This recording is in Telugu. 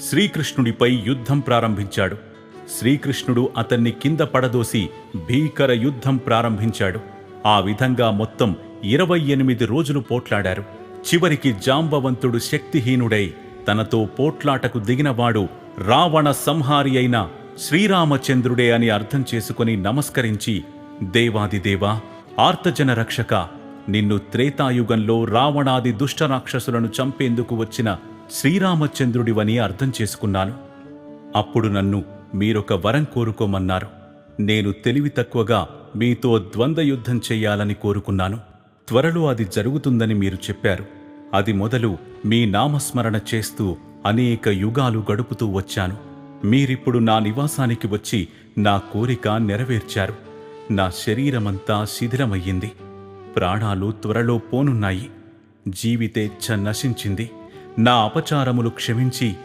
శ్రీకృష్ణుడిపై యుద్ధం ప్రారంభించాడు. శ్రీకృష్ణుడు అతన్ని కింద పడదోసి భీకర యుద్ధం ప్రారంభించాడు. ఆ విధంగా మొత్తం ఇరవై ఎనిమిది రోజులు పోట్లాడారు. చివరికి జాంబవంతుడు శక్తిహీనుడై తనతో పోట్లాటకు దిగినవాడు రావణ సంహారి అయిన శ్రీరామచంద్రుడే అని అర్థం చేసుకుని నమస్కరించి దేవాదిదేవా ఆర్తజన రక్షక నిన్ను త్రేతాయుగంలో రావణాది దుష్ట రాక్షసులను చంపేందుకు వచ్చిన శ్రీరామచంద్రుడివని అర్థం చేసుకున్నాను. అప్పుడు నన్ను మీరొక వరం కోరుకోమన్నారు. నేను తెలివి తక్కువగా మీతో ద్వంద్వయుద్ధం చెయ్యాలని కోరుకున్నాను. త్వరలో అది జరుగుతుందని మీరు చెప్పారు. అది మొదలు మీ నామస్మరణ చేస్తూ అనేక యుగాలు గడుపుతూ వచ్చాను. మీరిప్పుడు నా నివాసానికి వచ్చి నా కోరిక నెరవేర్చారు. నా శరీరమంతా శిథిలమయ్యింది. ప్రాణాలు త్వరలో పోనున్నాయి. జీవితేచ్ఛ నశించింది. నా అపచారములు క్షమించి